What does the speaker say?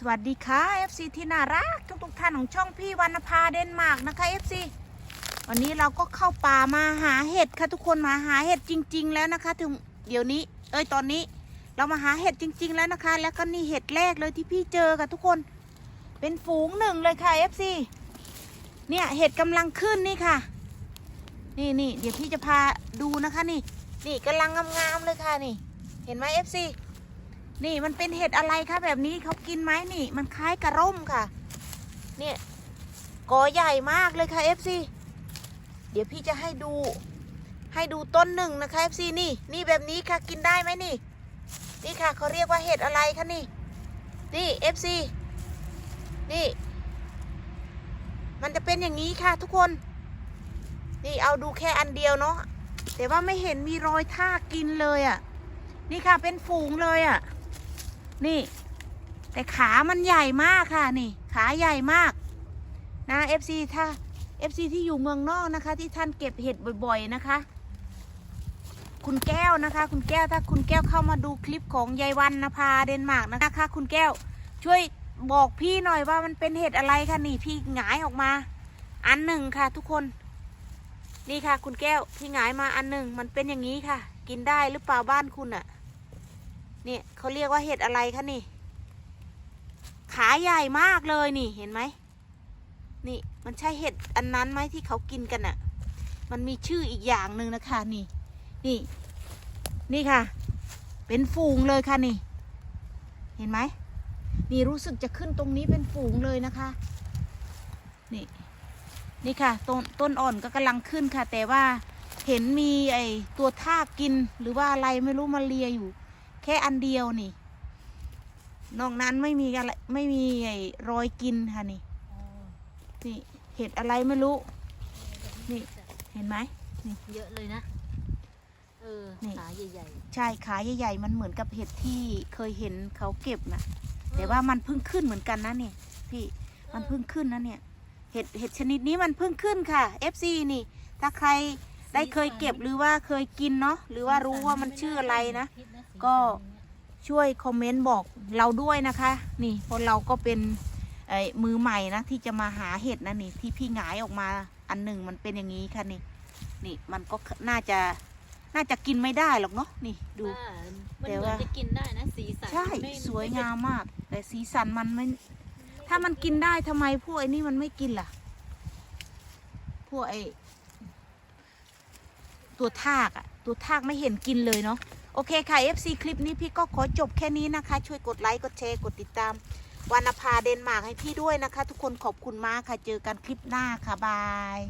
สวัสดีค่ะ FC ที่น่ารักทุกๆท่านของช่องพี่วรรณภาเดนมาร์กนะคะ FC วันนี้เราก็เข้าป่ามาหาเห็ดค่ะทุกคนมาหาเห็ดจริง ๆ แล้วนะคะ ถึงเดี๋ยวนี้ เอ้ยตอนนี้เรามาหาเห็ดจริง ๆ แล้วนะคะ แล้วก็นี่เห็ดแรกเลยที่พี่เจอค่ะทุกคน เป็นฝูงหนึ่งเลยค่ะ FC เนี่ยเห็ดกำลังขึ้นนี่ค่ะ นี่นี่เดี๋ยวพี่จะพาดูนะคะนี่ นี่กำลังงามๆเลยค่ะนี่ เห็นไหม FC นี่มันเป็นเห็ดอะไรคะแบบนี้เขากินไหมนี่ มันคล้ายกระร่มค่ะ เนี่ยกอใหญ่มากเลยค่ะ FC เดี๋ยวพี่จะให้ดู ให้ดูต้นหนึ่งนะคะ FC นี่ นี่แบบนี้ค่ะกินได้ไหมนี่ นี่ค่ะเขาเรียกว่าเห็ดอะไรคะนี่ นี่ FC นี่ มันจะเป็นอย่างนี้ค่ะทุกคน นี่เอาดูแค่อันเดียวเนาะแต่ว่าไม่เห็นมีรอยทากกินเลยอะ่ะ นี่ค่ะเป็นฝูงเลยอะ่ะ นี่ แต่ขามันใหญ่มากค่ะนี่ ขาใหญ่มากนะ FC ถ้า FC ที่อยู่เมืองนอกนะคะ ที่ท่านเก็บเห็ดบ่อย ๆนะคะ คุณแก้วนะคะ คุณแก้วถ้าคุณแก้วเข้ามาดูคลิปของยายวันนภาเดนมาร์กนะคะ คุณแก้วช่วยบอกพี่หน่อยว่ามันเป็นเห็ดอะไรคะนี่พี่หงายออกมา อันหนึ่งค่ะ ทุกคนนี่ค่ะ คุณแก้วพี่หงายมาอันหนึ่งมันเป็นอย่างนี้ค่ะ กินได้หรือเปล่าบ้านคุณอะ่ะ เนี่ยเขาเรียกว่าเห็ดอะไรคะนี่ ขาใหญ่มากเลยนี่เห็นไหมนี่มันใช่เห็ดอันนั้นไหมที่เขากินกันอะ่ะ มันมีชื่ออีกอย่างหนึ่งนะคะนี่ นี่ นี่ค่ะ เป็นฝูงเลยค่ะนี่ เห็นไหมนี่รู้สึกจะขึ้นตรงนี้เป็นฝูงเลยนะคะ นี่ นี่ค่ะต้นต้นอ่อนก็กำลังขึ้นค่ะ แต่ว่าเห็นมีไอตัวทากกินหรือว่าอะไรไม่รู้มาเลียอยู่ แค่อันเดียวนี่ นอกนั้นไม่มีอะไรไม่มีไอรอยกินค่ะนี่ นี่เห็ดอะไรไม่รู้ นี่เห็นไหมเยอะเลยนะ เออนี่ขาใหญ่ใช่ ขาใหญ่ๆ มันเหมือนกับเห็ดที่เคยเห็นเขาเก็บนะๆแต่ว่ามันเพิ่งขึ้นเหมือนกันนะเนี่ยพี่ มันเพิ่งขึ้นนะเนี่ย เห็ดเห็ดชนิดนี้มันเพิ่งขึ้นค่ะ FC นี่ ถ้าใครได้เคยเก็บหรือว่าเคยกินเนาะ หรือว่ารู้ว่ามันชื่ออะไรนะ ก็ช่วยคอมเมนต์บอกเราด้วยนะคะ นี่เพราะเราก็เป็นเอ่อมือใหม่นะที่จะมาหาเห็ดนะนี่ที่พี่หงายออกมาอันหนึ่งมันเป็นอย่างนี้ค่ะนี่นี่มันก็น่าจะน่าจะกินไม่ได้หรอกเนาะนี่ดูว่ามันแต่เหมืว่าอนจะกินได้นะสีสันใช่ไม่สวยงามมาก แต่สีสันมันไม่ถ้ามันกินได้ทำไมพวกไอ้นี่มันไม่กินล่ะ พวกไอ้ตัวทากอะตัวทากไม่เห็นกินเลยเนาะ โอเคค่ะ FC คลิปนี้พี่ก็ขอจบแค่นี้นะคะ ช่วยกดไลค์ กดแชร์ กดติดตามวรรณภาเดนมาร์กให้พี่ด้วยนะคะ ทุกคนขอบคุณมากค่ะ เจอกันคลิปหน้าค่ะ บาย